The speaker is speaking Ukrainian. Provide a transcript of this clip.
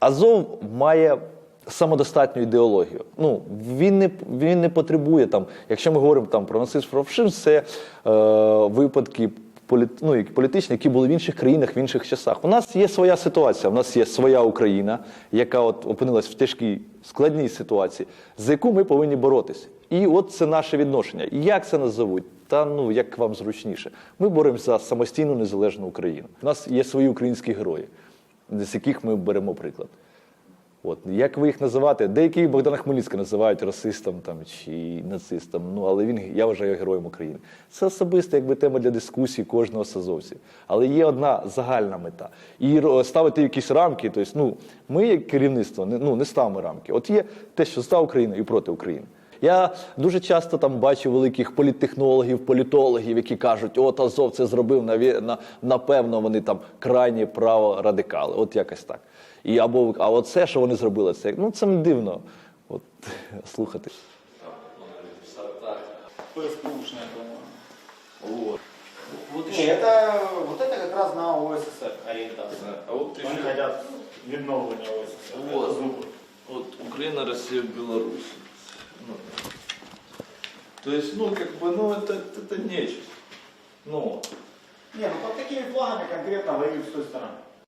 Азов має самодостатню ідеологію. Ну, він не, він не потребує там, якщо ми говоримо там про нацизм, про фашизм, це е, випадки політ, ну, політичні, які були в інших країнах, в інших часах. У нас є своя ситуація, у нас є своя Україна, яка от опинилась в тяжкій складній ситуації, за яку ми повинні боротися. І от це наше відношення. Як це назовуть? Та ну як вам зручніше. Ми боремося за самостійну незалежну Україну. У нас є свої українські герої, з яких ми беремо приклад. От як ви їх називати? Деякі Богдана Хмельницького називають расистом там чи нацистом. Ну але він я вважаю героєм України. Це особисто якби тема для дискусії кожного з. Але є одна загальна мета. І ставити якісь рамки. Тобто, ну ми, як керівництво, не ну не ставимо рамки. От є те, що за Україну і проти України. Я дуже часто там бачу великих політтехнологів, політологів, які кажуть, от Азов це зробив наві- на, напевно, вони там крайні право радикали. От якось так. І або а оце, що вони зробили, це ну це не дивно. От слухати. ФСБушная, по-моему. Вот. Вот Не, еще. это, вот это как раз на ОССР ориентация. А вот Они еще. хотят відновлення ОССР. Вот. Это зубы. Вот Украина, Россия, Беларусь. Ну. То есть, ну, как бы, ну, это, это нечисть. Ну, Не, ну под какими флагами конкретно воюют с той стороны?